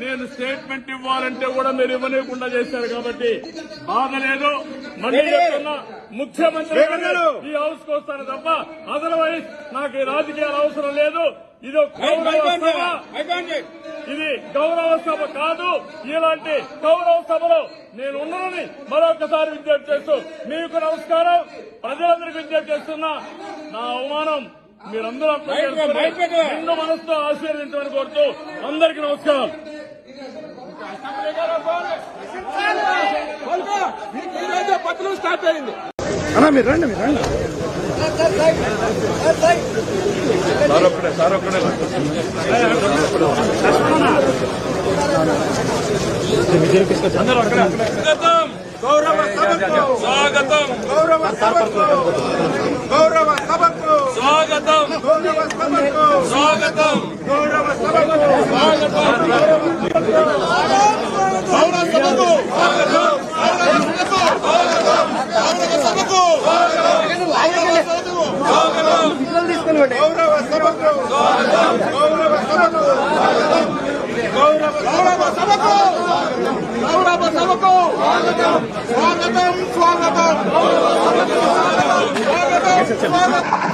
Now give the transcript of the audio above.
నేను స్టేట్మెంట్ ఇవ్వాలంటే కూడా మీరు ఇవ్వలేకుండా చేశారు కాబట్టి బాధ లేదు. మళ్ళీ చెప్తున్నా ముఖ్యమంత్రి ఈ హౌస్కు వస్తారు తప్ప అదర్వైజ్ నాకు ఈ రాజకీయాలు అవసరం లేదు. ఇది ఇది గౌరవ సభ కాదు. ఇలాంటి గౌరవ సభలో నేను ఉన్నానని మరొకసారి విజ్ఞప్తి చేస్తూ మీకు నమస్కారం. ప్రజలందరికీ విజ్ఞప్తి చేస్తున్నా నా అవమానం మీరందరూ మనసుతో ఆశీర్వదించమని కోరుతూ అందరికీ నమస్కారం. పత్రం స్టార్ట్ అయింది అన్నా మీరు రండి మీరు రండి. స్వాగతం. గౌరవ సభకు. స్వాగతం. గౌరవ గౌరవ స్వాగతం. గౌరవ సభకు స్వాగతం గౌరవ స్వాగతం స్వాగతం స్వాగతం. స్వాగతం.